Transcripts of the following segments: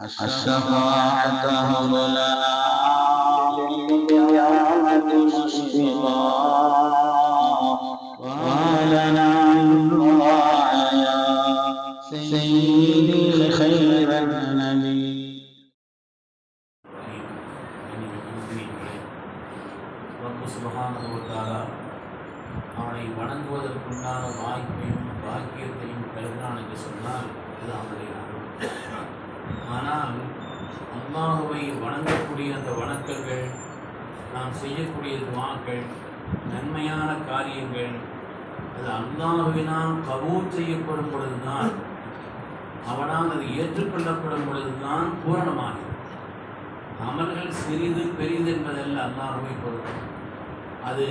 الشفاعة هب لنا بالقيامة مشفقا ولنا الدعاء يا سيدي خير النبي ரப்பு சுபகானுவத்தாலா அவனை வணங்குவதற்குண்டான வாய்ப்பையும் பாக்கியத்தையும் தருகிறான் என்று சொன்னால் அது அவனுடைய அருள் ஆனால் அல்லாஹுவை வணங்கக்கூடிய அந்த வணக்கங்கள் நாம் செய்யக்கூடிய துவாக்கள் நன்மையான காரியங்கள் அது அல்லாஹுவினால் கபூல் செய்யப்படும் பொழுதுதான் அவனால் அது ஏற்றுக்கொள்ளப்படும் பொழுதுதான் பூரணமாகும் அமல்கள் சிறிது பெரிது என்பதல்ல அல்லாஹுவை பொறுத்து. அது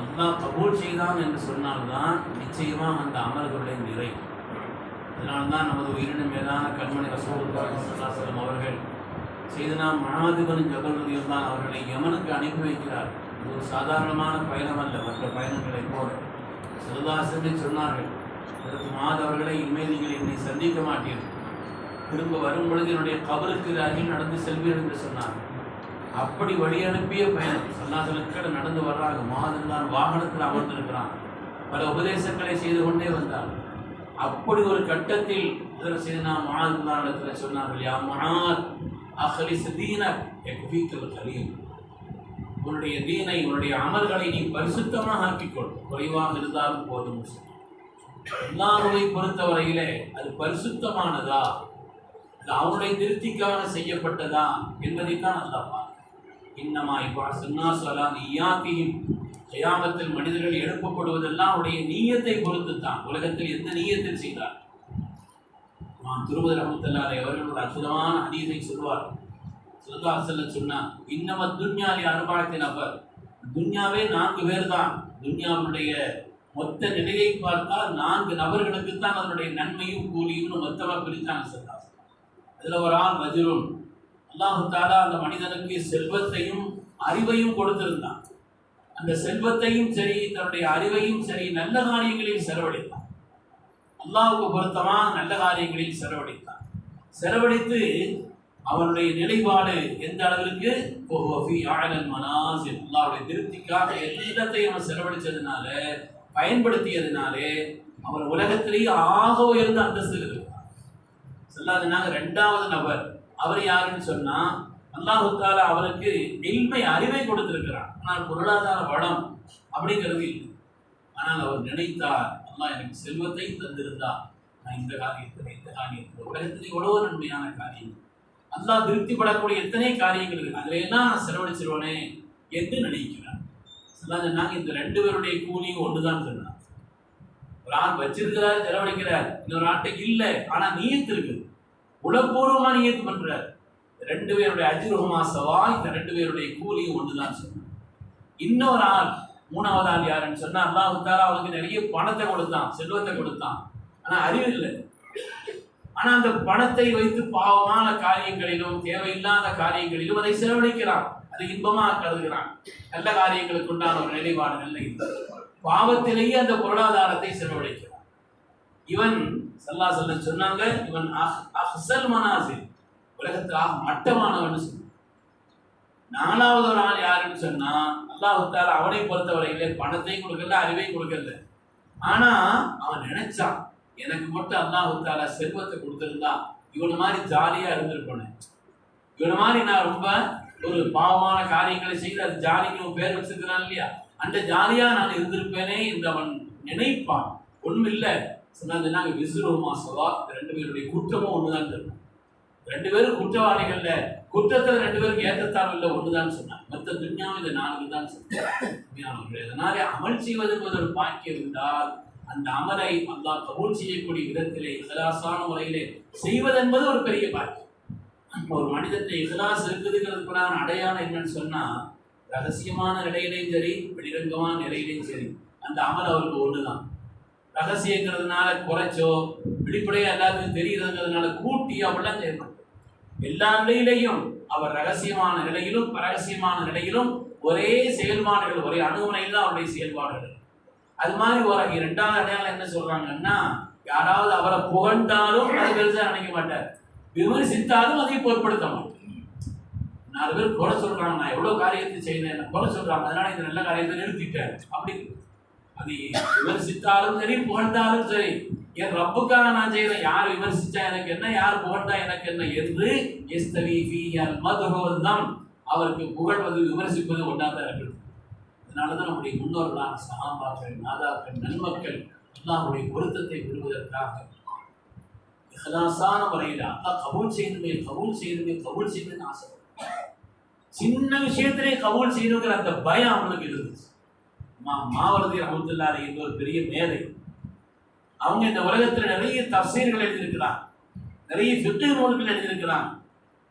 அல்லாஹ் கபூல் செய்தான் என்று சொன்னால்தான் நிச்சயமாக அந்த அமல்களுடைய நிறை. அதனால்தான் நமது உயிரினம் மேலான கண்மணி ரசூலுல்லாஹிஸ்லாம் அவர்கள். செய்தனா மனாதிபன் ஜபல் தான் அவர்களை யமனுக்கு அனுப்பி வைக்கிறார். இது ஒரு சாதாரணமான பயணம் அல்ல மற்ற பயணங்களைப் போல. சிறுதாசனை சொன்னார்கள் அதற்கு மாத அவர்களை இனிமேல் நீங்கள் என்னை சந்திக்க மாட்டீர்கள் திரும்ப வரும் பொழுது என்னுடைய கபருக்கு அருகில் நடந்து செல்வீர்கள் என்று சொன்னார். அப்படி வழி அனுப்பிய பயணம் சல்லாசலுக்கு நடந்து வர்றாங்க. மாதம் தான் வாகனத்தில் அமர்ந்திருக்கிறான். பல உபதேசங்களை செய்து கொண்டே வந்தார் அப்படி ஒரு கட்டத்தில் இதில் செய்து இடத்துல சொன்னார்கள் யா மனார் அஹலி சதீனர் எக்வீக்கல் கலீம் உன்னுடைய தீனை உன்னுடைய அமல்களை நீ பரிசுத்தமாக ஆக்கிக்கொள். குறைவாக இருந்தாலும் போதும். அல்லாஹுவை பொறுத்தவரையிலே அது பரிசுத்தமானதா? அது அவனுடைய திருப்திக்காக செய்யப்பட்டதா? என்பதைத்தான் அல்லா இன்னமாய் இப்போ சுன்னா சொல்லாம் இயாத்தியும் கயாமத்தில் மனிதர்கள் எழுப்பப்படுவதெல்லாம் அவருடைய நீயத்தை பொறுத்து தான் உலகத்தில் எந்த நீயத்தில் செய்தார்? நான் திருமதி ரஹமத்துல்லாரை அவர்கள் ஒரு அற்புதமான அதீதை சொல்வார் சுல்லா செல்ல சொன்னார் இன்னம துன்யாவை அனுபவத்தின் நபர் துன்யாவே நான்கு பேர் தான் துன்யாவுடைய மொத்த நிலையை பார்த்தால் நான்கு நபர்களுக்கு தான் அதனுடைய நன்மையும் கூலியும் மொத்தமாக பிரித்தாங்க சொன்னார் அதில் ஒரு ஆள் ரஜுருன் அல்லாஹு தாலா அந்த மனிதனுக்கு செல்வத்தையும் அறிவையும் கொடுத்திருந்தான். அந்த செல்வத்தையும் சரி தன்னுடைய அறிவையும் சரி நல்ல காரியங்களில் செலவழித்தான். அல்லாஹுக்கு பொருத்தமாக நல்ல காரியங்களில் செலவழித்தான். செலவழித்து அவனுடைய நிலைப்பாடு எந்த அளவிற்கு? ஆழல் மனாசி அல்லாவுடைய திருப்திக்காக எல்லாத்தையும் அவன் செலவழித்ததுனால பயன்படுத்தியதுனாலே அவன் உலகத்திலேயே ஆக உயர்ந்த அந்தஸ்து இருக்கிறான். சொல்லாதுனாங்க ரெண்டாவது நபர். அவர் யாருன்னு சொன்னா அல்லாஹு அவருக்கு இன்மை அறிவை கொடுத்திருக்கிறார் ஆனால் பொருளாதார வளம் அப்படிங்கிறது இல்லை. ஆனால் அவர் நினைத்தார் அல்லாஹ் எனக்கு செல்வத்தை தந்திருந்தா நான் இந்த காரியத்தில் இந்த காரியத்தில் உலகத்தில் எவ்வளவு நன்மையான காரியம். அல்லாஹ் திருப்திப்படக்கூடிய எத்தனை காரியங்கள் இருக்கு. அதுல என்ன நான் செலவழிச்சிருவனே என்று நினைக்கிறார். சொன்னாங்க இந்த ரெண்டு பேருடைய கூலியும் ஒன்றுதான் சொன்னார். ஒரு ஆள் வச்சிருக்கிறார் செலவழிக்கிறார். இன்னொரு ஆட்டை இல்லை. ஆனால் நீயத்து இருக்குது உளப்பூர்வமா நீயத்து பண்றார் ரெண்டு பேருடைய அஜிருஹமா சவா இந்த ரெண்டு பேருடைய கூலியும் ஒன்றுதான் சொன்னார் இன்னொரு ஆள் மூணாவது ஆள் யாருன்னு சொன்னா அல்லாஹு தாலா அவனுக்கு நிறைய பணத்தை கொடுத்தான் செல்வத்தை கொடுத்தான். ஆனா அறிவு இல்லை. ஆனா அந்த பணத்தை வைத்து பாவமான காரியங்களிலும் தேவையில்லாத காரியங்களிலும் அதை செலவழிக்கிறான். அது இன்பமா கருதுகிறான். நல்ல காரியங்களுக்கு உண்டான ஒரு நிலைப்பாடு இல்லை. பாவத்திலேயே அந்த பொருளாதாரத்தை செலவழிக்கிறான். இவன் சல்லா சொல்ல சொன்னாங்க இவன் அஹ்சல் மனாசில். உலகத்தில் ஆக மட்டமானவன் சொன்னான். நாலாவது ஒரு ஆள் யாருன்னு சொன்னா அல்லாஹுத்தால அவனை பொறுத்தவரையிலே பணத்தையும் கொடுக்கல அறிவையும் கொடுக்கல. ஆனா அவன் நினைச்சான் எனக்கு மட்டும் அல்லாஹுத்தால செல்வத்தை கொடுத்துருந்தா இவனை மாதிரி ஜாலியா இருந்திருப்பேன் இவனை மாதிரி நான் ரொம்ப ஒரு பாவமான காரியங்களை செய்து அது ஜாலிக்கு பேர் வச்சிருக்கிறான் இல்லையா? அந்த ஜாலியா நான் இருந்திருப்பேனே என்று அவன் நினைப்பான். ஒண்ணும் இல்லை சொன்னாங்க நாங்கள் விசுரோமா சவா ரெண்டு பேருடைய குற்றமும் ஒன்றுதான் இருக்கும் ரெண்டு பேரும் குற்றவாளிகள்ல குற்றத்தில் ரெண்டு பேருக்கு ஏற்றத்தாழ்வு இல்லை ஒன்றுதான் சொன்னாங்க. மற்ற துன்யாவும் இந்த நான்கு தான் சொன்னாங்க. அதனாலே அமல் செய்வது என்பது ஒரு பாக்கியம் என்றால் அந்த அமலை அல்லாஹ் கபூல் செய்யக்கூடிய விதத்திலே இகலாசான முறையிலே செய்வதென்பது ஒரு பெரிய பாக்கியம். ஒரு மனிதத்தை இகலாஸ் இருக்குதுங்கிறதுக்குள்ளான அடையாளம் என்னன்னு சொன்னா ரகசியமான நிலையிலையும் சரி வெளிரங்கமான நிலையிலையும் சரி அந்த அமல் அவருக்கு ஒண்ணுதான். ரகசியங்கிறதுனால குறைச்சோ வெளிப்படையாக எல்லாத்துக்கும் தெரிகிறதுங்கிறதுனால கூட்டி அப்படிலாம் செய்யப்படும் எல்லா நிலையிலையும் அவர் ரகசியமான நிலையிலும் பரகசியமான நிலையிலும் ஒரே செயல்பாடுகள் ஒரே அணுகுமுறையில் தான் அவருடைய செயல்பாடுகள். அது மாதிரி ஒரு இரண்டாவது அடையாளம் என்ன சொல்றாங்கன்னா யாராவது அவரை புகழ்ந்தாலும் அதை பெருசாக நினைக்க மாட்டார். விமர்சித்தாலும் அதை பொருட்படுத்த மாட்டேன் நாலு பேர் குறை சொல்றாங்க நான் எவ்வளவு காரியத்தை செய்தேன் என்ன குறை சொல்றாங்க அதனால இந்த நல்ல காரியத்தை நிறுத்திட்டேன் அப்படி அது விமர்சித்தாலும் சரி புகழ்ந்தாலும் சரி என் ரப்புக்காக நான் செய்யறேன் யார் விமர்சிச்சா எனக்கு என்ன யார் புகழ்ந்தா எனக்கு என்ன என்று எஸ்தவி ஃபீயல் மதுரோதம் அவருக்கு புகழ்வது விமர்சிப்பது ஒன்றாக இருக்குது. அதனால தான் நம்முடைய முன்னோர்களான சகாபாக்கள் நாதாக்கள் நன்மக்கள் அல்லாஹ்வுடைய பொருத்தத்தை பெறுவதற்காக இஹ்லாஸான முறையில் அல்லா கபூல் செய்யணுமே கபூல் செய்யணுமே கபூல் செய்யணும்னு ஆசை சின்ன விஷயத்திலே கபூல் செய்யணுங்கிற அந்த பயம் அவங்களுக்கு இருந்துச்சு. மா மாவரதி ரஹமத்துல்லாரி என்ற ஒரு பெரிய மேதை. அவங்க இந்த உலகத்தில் நிறைய தப்சீர்கள் எழுதியிருக்கிறாங்க நிறைய சுற்று நூல்கள் எழுதியிருக்கிறாங்க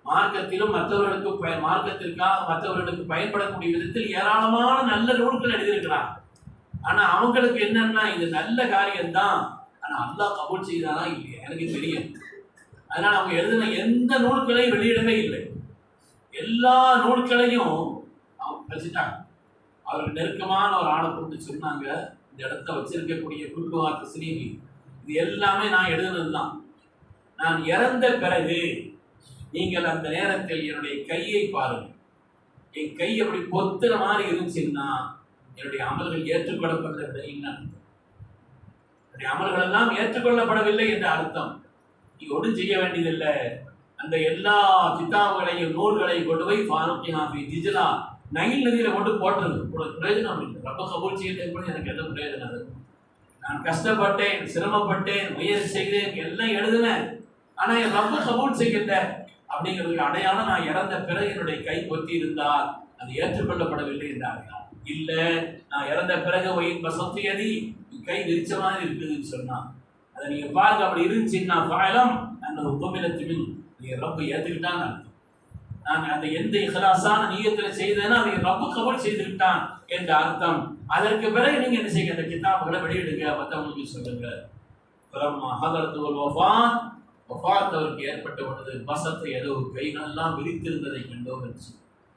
மார்க்கத்திலும் மற்றவர்களுக்கு பய மார்க்கத்திற்காக மற்றவர்களுக்கு பயன்படக்கூடிய விதத்தில் ஏராளமான நல்ல நூல்கள் எழுதியிருக்கிறாங்க ஆனா அவங்களுக்கு என்னன்னா இது நல்ல காரியம் தான் ஆனா அல்லா கபூல் செய்தானா இல்லையா? எனக்கு தெரியும் அதனால அவங்க எழுதின எந்த நூல்களையும் வெளியிடவே இல்லை. எல்லா நூல்களையும் அவங்க படிச்சுட்டாங்க. அவருக்கு நெருக்கமான ஒரு ஆளை கூப்பிட்டு சொன்னாங்க இந்த இடத்த வச்சிருக்கக்கூடிய குருவாக்கு ஸ்ரீவி இது எல்லாமே நான் எழுதுனது தான் நான் இறந்த பிறகு நீங்கள் அந்த நேரத்தில் என்னுடைய கையை பாருங்கள். என் கை அப்படி பொத்துற மாதிரி இருந்துச்சுன்னா என்னுடைய அமல்கள் ஏற்றுக்கொள்ளப்படவில்லை என்னுடைய அமல்கள் எல்லாம் ஏற்றுக்கொள்ளப்படவில்லை என்ற அர்த்தம். நீ ஒன்றும் செய்ய வேண்டியதில்லை. அந்த எல்லா கிதாபுகளையும் நூல்களையும் கொண்டு போய் ஃபாரூக் ஹாஃபி ஜிஜ்லா நயில் நதியில் மட்டும் போட்டுருது உனக்கு பிரயோஜனம் இல்லை. ரொம்ப கபூல் செய்யறது கூட எனக்கு எந்த பிரயோஜனம் அது நான் கஷ்டப்பட்டேன் சிரமப்பட்டேன் முயற்சி செய்தேன் எல்லாம் எழுதினேன் ஆனால் என் ரொம்ப கபூல் செய்யல. அப்படிங்கிறதுக்கு அடையாளம் நான் இறந்த பிறகு என்னுடைய கை கொத்தி இருந்தால் அது ஏற்றுக்கொள்ளப்படவில்லை என்ற அடையாளம். நான் இறந்த பிறகு ஒயின் பசத்தியதி கை விரிச்ச மாதிரி இருக்குதுன்னு சொன்னான். அதை நீங்கள் பாருங்க. அப்படி இருந்துச்சுன்னா பாயலம் அந்த உபமிலத்தின் நீங்கள் ரொம்ப ஏத்துக்கிட்டான்னு நான் நான் அந்த எந்த இஹலாசான நீயத்துல செய்தேனோ அதை ரப்பு கபூல் செய்துவிட்டான் என்ற அர்த்தம். அதற்கு பிறகு நீங்க என்ன செய்ய அந்த கிதாபுகளை வெளியிடுங்க. மற்றவங்களுக்கு சொல்லுங்க. பிரம்மா அவருக்கு ஏற்பட்ட பொழுது பசத்தை ஏதோ கைகளெல்லாம் விரித்திருந்ததை கண்டோம் என்று.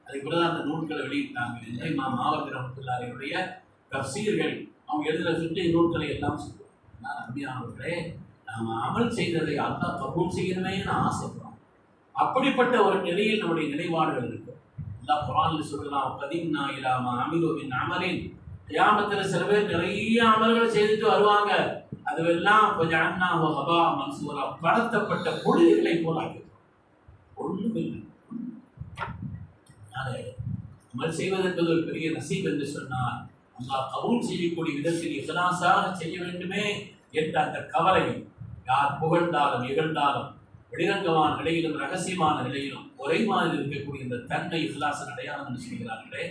அதுக்கு பிறகு அந்த நூல்களை வெளியிட்டாங்க. இல்லை நான் மாவட்ட ரஹமத்துல்லாரையுடைய தப்சீர்கள். அவங்க எழுதுகிற சுற்றி நூல்களை எல்லாம் சொல்லுவாங்க. நான் அம்மியானவர்களே நாம் அமல் செய்ததை அல்லா கபூல் செய்யணுமேன்னு ஆசைப்படுறோம். அப்படிப்பட்ட ஒரு நிலையில் நம்முடைய நிலைப்பாடுகள் இருக்கு அல்லாஹ் குரான்ல சொல்லலாம் கதீம்னா இலாமா அமிரோவின் அமலின். கிராமத்தில் சில பேர் நிறைய அமல்கள் செய்துட்டு வருவாங்க. அதுவெல்லாம் கொஞ்சம் அண்ணா ஹபா மன்சூரா. படத்தப்பட்ட பொழுதுகளை போலாங்க ஒன்றும் இல்லை அமல் செய்வது என்பது ஒரு பெரிய நசீப் என்று சொன்னால் அல்லாஹ் கபூல் செய்யக்கூடிய விதத்தில் இஹ்லாஸாக செய்ய வேண்டுமே என்ற அந்த கவலை யார் புகழ்ந்தாலும் இகழ்ந்தாலும் வெளிரங்கமான நிலையிலும் ரகசியமான நிலையிலும் ஒரே மாதிரி இருக்கக்கூடிய இந்த தன்மை இஹ்லாசன் அடையாளம் சொல்கிறார்களே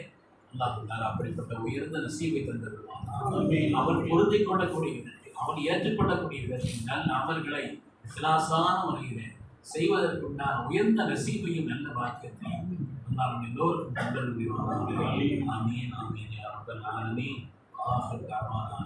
அல்லாஹ் அப்படிப்பட்ட உயர்ந்த நசீபை தந்திருவான் அவன் பொருந்திக் கொள்ளக்கூடிய அவன் ஏற்றுக்கொள்ளக்கூடிய விதத்தில் நல்ல அமல்களை இஹ்லாசான முறையிலே செய்வதற்குண்டான உயர்ந்த நசீபையும் நல்ல வாக்கியத்தையும் நம் எல்லோருக்கும் தந்தருள்வான் ஆமீன். ஆமீன் யா ரப்பல் ஆலமீன். ஆஹிர் தஅவானா